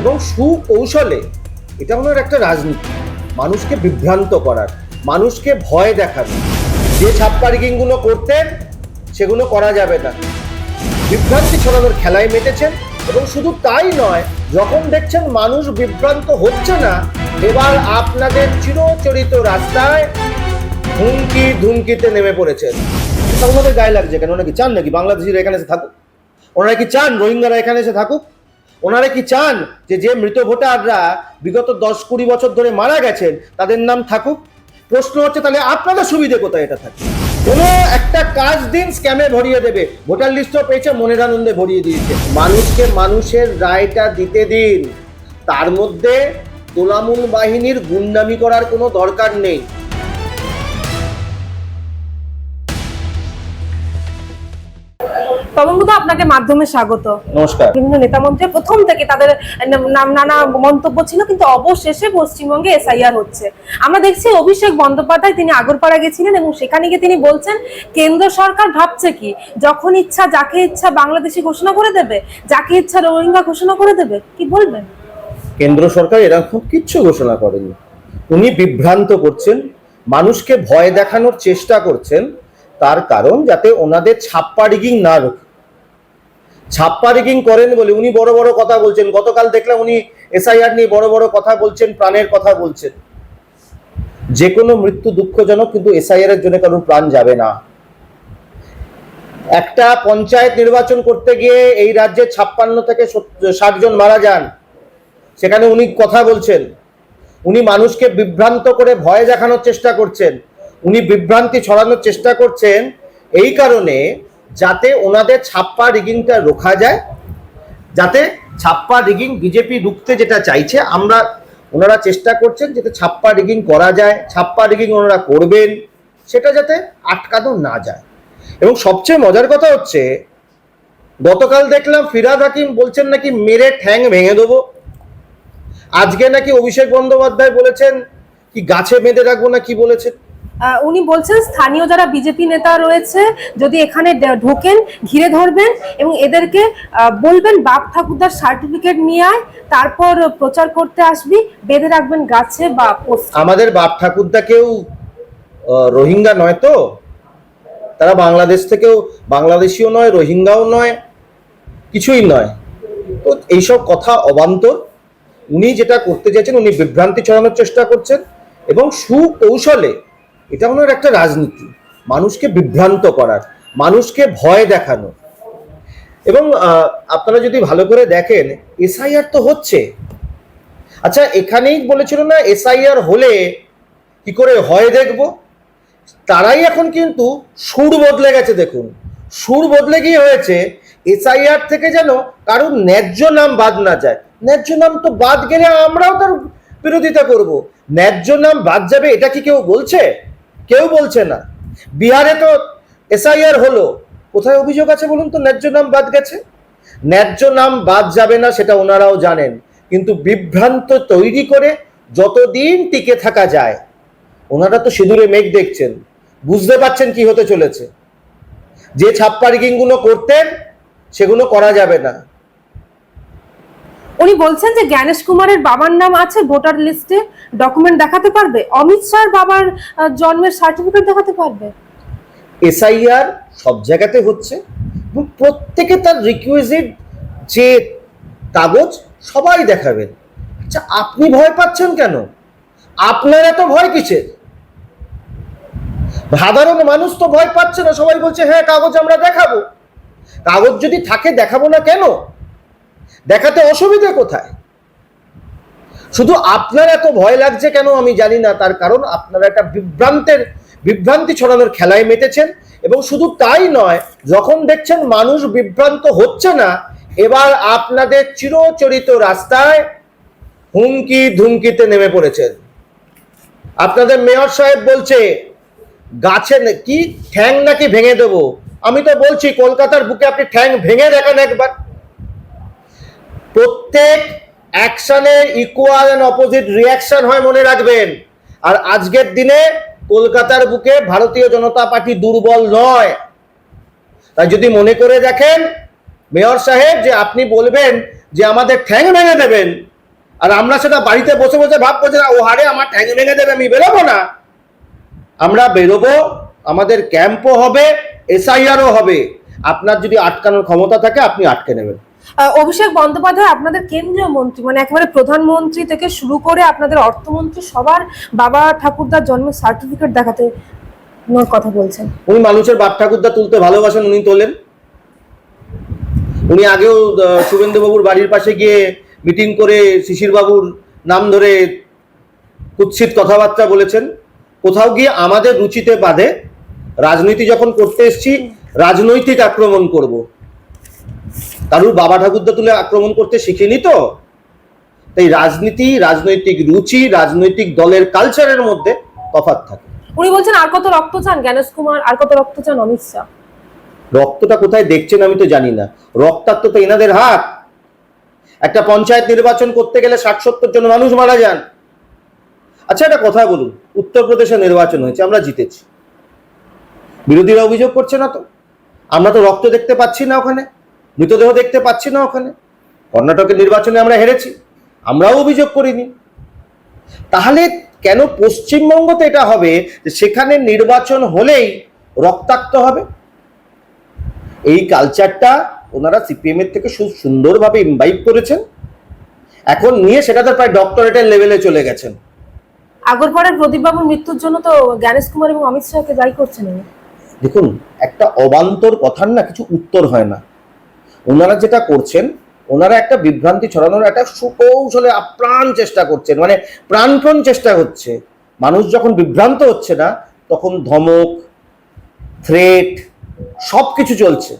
এবং সুকৌশলে এটা ওনার একটা রাজনীতি। মানুষকে বিভ্রান্ত করার, মানুষকে ভয় দেখানো যে রিগিংগুলো করতেন, সেগুলো করা যাবে না। বিভ্রান্তি ছড়ানোর খেলায় মেতেছেন এবং শুধু তাই নয়, যখন দেখছেন মানুষ বিভ্রান্ত হচ্ছে না, এবার আপনাদের চিরচরিত রাস্তায় হুমকি ধুমকিতে নেমে পড়েছেন ওনাদের গায়ে লাগছে কেন? ওনারা কি চান নাকি? বাংলাদেশিরা এখানে এসে থাকুক। ওনারা কি চান? রোহিঙ্গারা এখানে এসে থাকুক? ওনারা কি চান যে যে মৃত ভোটাররা বিগত দশ কুড়ি বছর ধরে মারা গেছেন, তাদের নাম থাকুক? প্রশ্ন হচ্ছে তাহলে আপনাদের সুবিধে কোথায় এটা থাকে কোনো একটা কাজ দিন স্ক্যামে ভরিয়ে দেবে। ভোটার লিস্টও পেয়েছে, মনের আনন্দে ভরিয়ে দিয়েছে। মানুষকে মানুষের রায়টা দিতে দিন। তার মধ্যে তোলামূল বাহিনীর গুন্ডামি করার কোনো দরকার নেই। তবঙ্গুদা আপনাকে মাধ্যমে স্বাগত। নমস্কার। বিভিন্ন প্রথম থেকে তাদের নানা মন্তব্য ছিল কিন্তু অবশেষে পশ্চিমবঙ্গে এসআইআর হচ্ছে। আমরা দেখছি অভিষেক বন্দ্যোপাধ্যায় তিনি আগরপাড়া গেছিলেন এবং সেখানে গিয়ে তিনি বলছেন কেন্দ্র সরকার ভাবছে কি? যখন ইচ্ছা যাকে ইচ্ছা বাংলাদেশি ঘোষণা করে দেবে যাকে ইচ্ছা রোহিঙ্গা ঘোষণা করে দেবে কি বলবেন? কেন্দ্র সরকার এরকম কিচ্ছু ঘোষণা করেনি। উনি বিভ্রান্ত করছেন মানুষকে ভয় দেখানোর চেষ্টা করছেন তার কারণ যাতে ওনাদের ছাপ্পা রিগিং না ছাপ্পা রিগিং করেন বলে উনি বড় বড় কথা বলছেন। গতকাল দেখলাম উনি এসআইআর নিয়ে বড় বড় কথা বলছেন, প্রাণের কথা বলছেন। যে কোনো মৃত্যু দুঃখজনক, কিন্তু এসআইআর এর জন্য কারোর প্রাণ যাবে না। একটা পঞ্চায়েত নির্বাচন করতে গিয়ে এই রাজ্যে ছাপ্পান্ন থেকে ষাট জন মারা যান। সেখানে উনি কথা বলছেন। উনি মানুষকে বিভ্রান্ত করে ভয় দেখানোর চেষ্টা করছেন। উনি বিভ্রান্তি ছড়ানোর চেষ্টা করছেন। এই কারণে যাতে ওনাদের ছাপ্পা রিগিংটা রোখা যায়, যাতে ছাপ্পা রিগিং বিজেপি রুখতে যেটা চাইছে, আমরা ওনারা চেষ্টা করছেন যাতে ছাপ্পা রিগিং করা যায়, ছাপ্পা রিগিং ওনারা করবেন, সেটা যাতে আটকানো না যায়। এবং সবচেয়ে মজার কথা হচ্ছে, গতকাল দেখলাম ফিরাদ হাকিম বলছেন নাকি মেরে ঠ্যাং ভেঙে দেবো। আজকে নাকি অভিষেক বন্দ্যোপাধ্যায় বলেছেন কি গাছে বেঁধে রাখব না কি বলেছেন? উনি বলছেন স্থানীয় যারা বিজেপি নেতা রয়েছে, যদি এখানে ঢোকেন, ঘিরে ধরবেন এবং এদেরকে বলবেন বাপ ঠাকুরদার সার্টিফিকেট নিয়ে আয়, তারপর প্রচার করতে আসবি, বেঁধে রাখবেন গাছে বা আমাদের বাপ ঠাকুরদা কেউ রোহিঙ্গা নয় তো? তারা বাংলাদেশ থেকেও, বাংলাদেশিও নয়, রোহিঙ্গাও নয়, কিছুই নয়। তো এইসব কথা অবান্তর। উনি যেটা করতে চাইছেন, উনি বিভ্রান্তি ছড়ানোর চেষ্টা করছেন এবং সুকৌশলে এটা ওনার একটা রাজনীতি। মানুষকে বিভ্রান্ত করার, মানুষকে ভয় দেখানো। এবং আপনারা যদি ভালো করে দেখেন, এসআইআর তো হচ্ছে। আচ্ছা এখানেই বলেছিল না এসআইআর হলে কি করে হয় দেখব? তারাই এখন কিন্তু সুর বদলে গেছে, দেখুন। সুর বদলে গিয়ে হয়েছে, এসআইআর থেকে যেন কারোর ন্যায্য নাম বাদ না যায়। ন্যায্য নাম তো বাদ গেলে আমরাও তার বিরোধিতা করব। ন্যায্য নাম বাদ যাবে, এটা কি কেউ বলছে? কেউ বলছে না। বিহারে তো এসআইআর হলো। কোথায় অভিযোগ আছে বলুন তো? ন্যায্য নাম বাদ গেছে? ন্যায্য নাম বাদ যাবে না, সেটা ওনারাও জানেন। কিন্তু বিভ্রান্ত তৈরি করে যতদিন টিকে থাকা যায়, ওনারা তো সিঁদুরে মেঘ দেখছেন। বুঝতে পারছেন কি হতে চলেছে। যে ছাপ্পা রিগিংগুলো করতেন, সেগুলো করা যাবে না। উনি বলছেন যে জ্ঞানেশ কুমারের বাবার নাম আছে, ভোটার লিস্টে ডকুমেন্ট দেখাতে পারবে। অমিত শাহর বাবার জন্মের সার্টিফিকেট দেখাতে পারবে। এসআইআর সব জায়গাতে হচ্ছে প্রত্যেকে তার রিকুইজিট যে কাগজ সবাই দেখাবেন আচ্ছা আপনি ভয় পাচ্ছেন কেন? আপনার এত ভয় কিসের? সাধারণ মানুষ তো ভয় পাচ্ছে না, সবাই বলছে হ্যাঁ কাগজ আমরা দেখাবো। কাগজ যদি থাকে, দেখাবো না কেন? দেখাতে অসুবিধা কোথায়? শুধু আপনার এত ভয় লাগছে কেন আমি জানি না, তার কারণ আপনারা একটা বিভ্রান্তের, বিভ্রান্তি ছড়ানোর খেলায় মেতেছেন এবং শুধু তাই নয়, যখন দেখছেন মানুষ বিভ্রান্ত হচ্ছে না, এবার আপনাদের চিরচরিত রাস্তায় হুমকি ধুমকিতে নেমে পড়েছেন। আপনাদের মেয়র সাহেব বলছে, গাছে কি ঠ্যাং নাকি ভেঙে দেবো? আমি তো বলছি, কলকাতার বুকে আপনি ঠ্যাং ভেঙে দেখান একবার। প্রত্যেক অ্যাকশনের ইকুয়াল অ্যান্ড অপোজিট রিয়াকশন হয় মনে রাখবেন। আর আজকের দিনে কলকাতার বুকে ভারতীয় জনতা পার্টি দুর্বল নয়। তাই যদি মনে করে দেখেন মেয়র সাহেব যে আপনি বলবেন যে আমাদের ঠ্যাং ভেঙে দেবেন আর আমরা সেটা বাড়িতে বসে বসে ভাববো যে না, ও হারে আমার ঠ্যাং ভেঙে দেবে আমি বেরোবো না। আমরা বেরোবো আমাদের ক্যাম্পও হবে এসআইআরও হবে। আপনার যদি আটকানোর ক্ষমতা থাকে আপনি আটকে নেবেন। অভিষেক বন্দ্যোপাধ্যায় আপনাদের কেন্দ্রীয় মন্ত্রী মানে একেবারে প্রধানমন্ত্রী থেকে শুরু করে আপনাদের অর্থমন্ত্রী সবার বাবা ঠাকুরদার জন্মের সার্টিফিকেট দেখাতে কথা বলছেন। উনি মানুষের বাপ ঠাকুরদা তুলতে ভালোবাসেন, উনি তোলেন। উনি আগেও শুভেন্দুবাবুর বাড়ির পাশে গিয়ে মিটিং করে শিশিরবাবুর নাম ধরে কুৎসিত কথাবার্তা বলেছেন। কোথাও গিয়ে আমাদের রুচিতে বাদে রাজনীতি যখন করতে এসছি, রাজনৈতিক আক্রমণ করব। কারুর বাবা ঠাকুরদা তুলে আক্রমণ করতে শিখিনি তো? তাই রাজনীতি রাজনৈতিক রুচি রাজনৈতিক দলের কালচারের মধ্যে তফাৎ থাকে। উনি বলছেন আর কত রক্ত চান জ্ঞানেশ কুমার? আর কত রক্ত চান অমিত শাহ? রক্তটা কোথায় দেখছেন আমি তো জানি না। রক্তাক্ত তো এনাদের হাত। একটা পঞ্চায়েত নির্বাচন করতে গেলে ষাট সত্তর জন মানুষ মারা যান। আচ্ছা একটা কথা বলুন। উত্তরপ্রদেশে নির্বাচন হয়েছে আমরা জিতেছি। বিরোধীরা অভিযোগ করছে না তো? আমরা তো রক্ত দেখতে পাচ্ছি না ওখানে। মৃতদেহ দেখতে পাচ্ছি না ওখানে। কর্ণাটকের নির্বাচনে আমরা হেরেছি। আমরাও অভিযোগ করিনি। তাহলে কেন পশ্চিমবঙ্গতে এটা হবে যে সেখানে নির্বাচন হলেই রক্তাক্ত হবে? এই কালচারটা ওনারা সিপিএম এর থেকে খুব সুন্দরভাবে ইমবাইব করেছেন। এখন নিয়ে সেটা সেটাতে প্রায় ডক্টরেটের লেভেলে চলে গেছেন। আগরপাড়ার প্রদীপবাবুর মৃত্যুর জন্য তো জ্ঞানেশ কুমার এবং অমিত শাহকে দায়ী করছেন দেখুন একটা অবান্তর কথার না কিছু উত্তর হয় না। ওনারা যেটা করছেন ওনারা একটা বিভ্রান্তি ছড়ানোর একটা সুকৌশলে আপ্রাণ চেষ্টা করছেন মানে প্রাণপণ চেষ্টা হচ্ছে। মানুষ যখন বিভ্রান্ত হচ্ছে না তখন ধমক থ্রেট সব কিছু চলছে।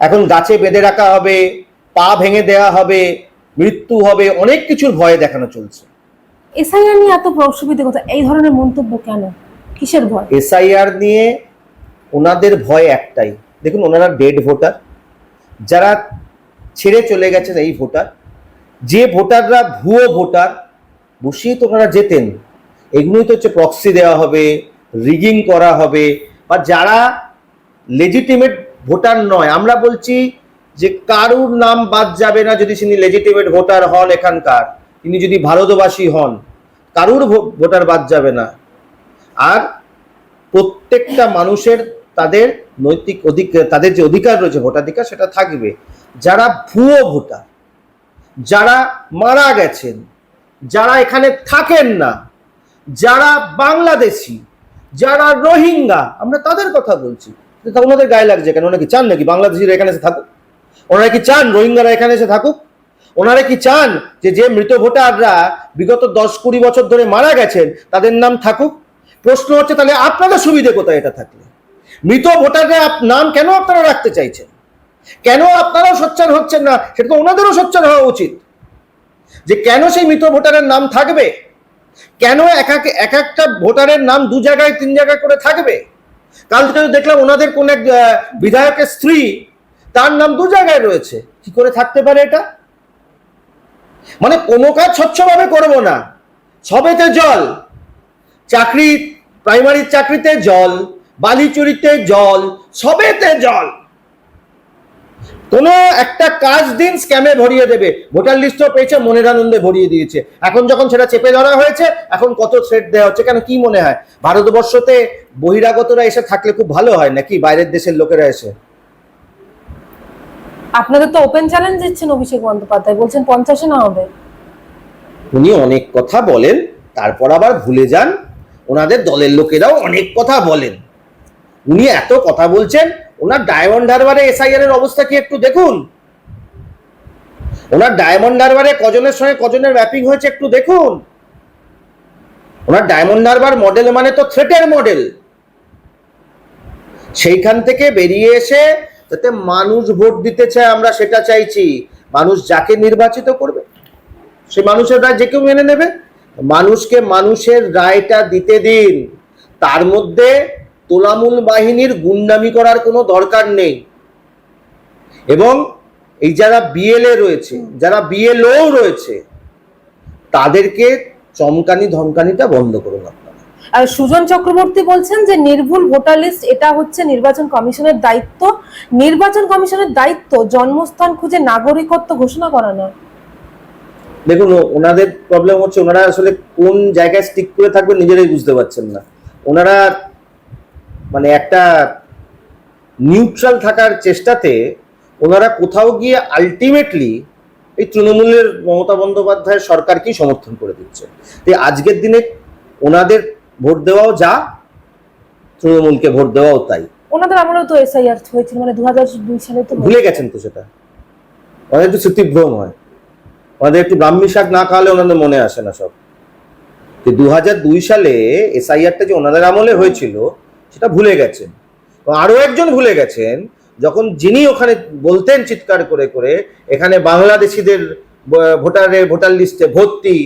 এখন গাছে বেঁধে রাখা হবে পা ভেঙে দেওয়া হবে মৃত্যু হবে অনেক কিছুর ভয়ে দেখানো চলছে। এসআইআর নিয়ে এত প্রসূবিত কথা এই ধরনের মন্তব্য কেন? কিসের ভয়? এসআইআর নিয়ে ওনাদের ভয় একটাই। দেখুন ওনারা ডেড ভোটার যারা ছেড়ে চলে গেছেন এই ভোটার, যে ভোটাররা ভুয়ো ভোটার, বসিয়ে তো ওনারা যেতেন। এগুলোই তো হচ্ছে প্রক্সি দেওয়া হবে রিগিং করা হবে, বা যারা লেজিটিমেট ভোটার নয়, আমরা বলছি যে কারুর নাম বাদ যাবে না যদি তিনি লেজিটিমেট ভোটার হন এখানকার, তিনি যদি ভারতবাসী হন, কারুর ভোটার বাদ যাবে না। আর প্রত্যেকটা মানুষের তাদের নৈতিক অধিকার তাদের যে অধিকার রয়েছে, ভোটাধিকার, সেটা থাকবে। যারা ভুয়ো ভোটার, যারা মারা গেছেন, যারা এখানে থাকেন না, যারা বাংলাদেশি, যারা রোহিঙ্গা, আমরা তাদের কথা বলছি। ওনাদের গায়ে লাগছে কেন? ওনারা কি চান নাকি বাংলাদেশিরা এখানে এসে থাকুক? ওনারা কি চান রোহিঙ্গারা এখানে এসে থাকুক? ওনারা কি চান যে যে মৃত ভোটাররা বিগত দশ কুড়ি বছর ধরে মারা গেছেন, তাদের নাম থাকুক? প্রশ্ন হচ্ছে, তাহলে আপনাদের সুবিধে কোথায় এটা থাকলে? মৃত ভোটারদের আপ- নাম কেন আপনারা রাখতে চাইছেন? কেন আপনারাও সোচ্চার হচ্ছেন না? সেটা তো ওনাদেরও সোচ্চার হওয়া উচিত। যে কেন সেই মৃত ভোটারের নাম থাকবে? কেন এক এক একটা ভোটারের নাম দু জায়গায়, তিন জায়গায় করে থাকবে? কাল থেকে দেখলাম ওনাদের কোন এক বিধায়কের স্ত্রী, তার নাম দু জায়গায় রয়েছে। কি করে থাকতে পারে এটা? মানে কোনো কাজ স্বচ্ছভাবে করব না। সবেতে জল। চাকরি প্রাইমারি চাকরিতে জল। বালিচুরিতে জল সবেতে জল। কোনো একটা কাজ দিন স্ক্যামে ভরিয়ে দেবে। ভোটার লিস্টও পেয়েছে মনের আনন্দে ভরিয়ে দিয়েছে। এখন যখন সেটা চেপে ধরা হয়েছে এখন কত থ্রেট দেওয়া হচ্ছে কেন কি মনে হয়? ভারতবর্ষতে বহিরাগতরা এসে থাকলে খুব ভালো হয় নাকি বাইরের দেশের লোকেরা এসে? আপনাদের তো ওপেন চ্যালেঞ্জ দিচ্ছেন অভিষেক বন্দ্যোপাধ্যায় বলছেন পঞ্চাশে না হবে। উনি অনেক কথা বলেন তারপর আবার ভুলে যান। ওনাদের দলের লোকেরাও অনেক কথা বলেন। উনি এত কথা বলছেন, ওনার ডায়মন্ড হারবারে এসআইআর এর অবস্থা কি একটু দেখুন? ওনার ডায়মন্ড হারবারে কজনের সঙ্গে কজনের ম্যাপিং হয়েছে একটু দেখুন। ওনার ডায়মন্ড হারবার মডেল মানে তো থ্রেটের মডেল সেইখান থেকে বেরিয়ে এসে যাতে মানুষ ভোট দিতে চায়, আমরা সেটা চাইছি। মানুষ যাকে নির্বাচিত করবে, সে মানুষের রায় যে কেউ মেনে নেবে। মানুষকে মানুষের রায়টা দিতে দিন। তার মধ্যে তোলামূল বাহিনীর গুন্ডামি করার কোনো দরকার নেই। এবং এই যারা বিএলএ রয়েছে যারা বিএলও রয়েছে তাদেরকে চমকানি ধমকানিটা বন্ধ করুন আপনারা। আর সুজন চক্রবর্তী বলছেন যে নির্ভুল ভোটার লিস্ট এটা হচ্ছে নির্বাচন কমিশনের দায়িত্ব। নির্বাচন কমিশনের দায়িত্ব জন্মস্থান খুঁজে নাগরিকত্ব ঘোষণা করা নয় দেখুন ওনাদের প্রবলেম হচ্ছে ওনারা আসলে কোন জায়গায় স্টিক করে থাকবে নিজেরাই বুঝতে পারছেন না। ওনারা মানে একটা নিউট্রাল থাকার চেষ্টাতে ওনারা কোথাও গিয়ে আলটিমেটলি এই তৃণমূলের মমতা বন্দ্যোপাধ্যায়ের সরকারকেই সমর্থন করে দিচ্ছে। তো আজকের দিনে ওনাদের ভোট দেওয়াও যা তৃণমূলকে ভোট দেওয়াও তাই। ওনাদের আমলেও তো এসআইআর হয়েছিল মানে দু হাজার দুই সালে তো ভুলে গেছেন তো সেটা? ওনাদের একটু স্মৃতিভ্রম হয়। ওনাদের একটু ব্রাহ্মী শাক না খাওয়ালে ওনাদের মনে আসে না সব। দু হাজার দুই সালে এসআইআরটা যে ওনাদের আমলে হয়েছিল সেটা ভুলে গেছেন। এবং আরও একজন ভুলে গেছেন, যখন যিনি ওখানে বলতেন চিৎকার করে করে, এখানে বাংলাদেশিদের ভোটারের ভোটার লিস্টে ভর্তি,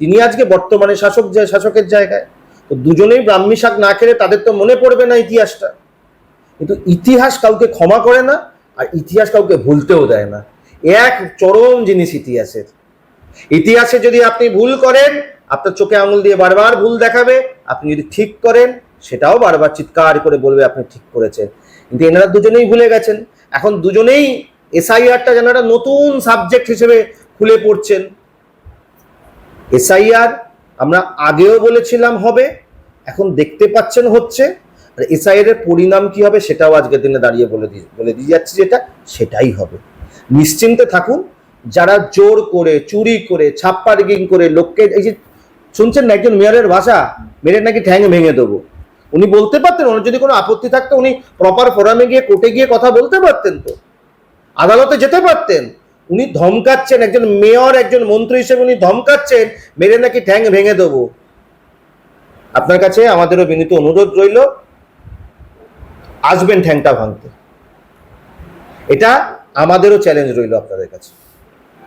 তিনি আজকে বর্তমানে শাসক শাসকের জায়গায়। তো দুজনেই ব্রাহ্মী শাক না খেলে তাদের তো মনে পড়বে না ইতিহাসটা। কিন্তু ইতিহাস কাউকে ক্ষমা করে না, আর ইতিহাস কাউকে ভুলতেও দেয় না। এক চরম জিনিস ইতিহাসের। ইতিহাসে যদি আপনি ভুল করেন, আপনার চোখে আঙুল দিয়ে বারবার ভুল দেখাবে, আপনি যদি ঠিক করেন সেটাও বারবার চিৎকার করে বলবে, আপনি ঠিক করেছেন। কিন্তু এনারা দুজনেই ভুলে গেছেন। এখন দুজনেই এসআইআরটা যেন একটা নতুন সাবজেক্ট হিসেবে খুলে পড়ছেন। এসআইআর আমরা আগেও বলেছিলাম হবে, এখন দেখতে পাচ্ছেন হচ্ছে, আর এসআইআর এর পরিণাম কি হবে সেটাও আজকের দিনে দাঁড়িয়ে বলে দিয়ে বলে দিয়ে যাচ্ছি যেটা, সেটাই হবে। নিশ্চিন্তে থাকুন, যারা জোর করে, চুরি করে ছাপ্পা রিগিং করে, লোককে, এই যে শুনছেন না একজন মেয়রের ভাষা? মেরে নাকি ঠ্যাং ভেঙে দেবো। উনি বলতে পারতেন, ওনার যদি কোনো আপত্তি থাকতো, উনি প্রপার ফোরামে গিয়ে কোর্টে গিয়ে কথা বলতে পারতেন তো। আদালতে যেতে পারতেন। উনি ধমকাচ্ছেন, একজন মেয়র, একজন মন্ত্রী হিসেবে উনি ধমকাচ্ছেন, মেরে নাকি ঠ্যাং ভেঙে দেবো। আপনার কাছে আমাদেরও বিনীত অনুরোধ রইল, আসবেন ঠ্যাংটা ভাঙতে। এটা আমাদেরও চ্যালেঞ্জ রইল আপনাদের কাছে।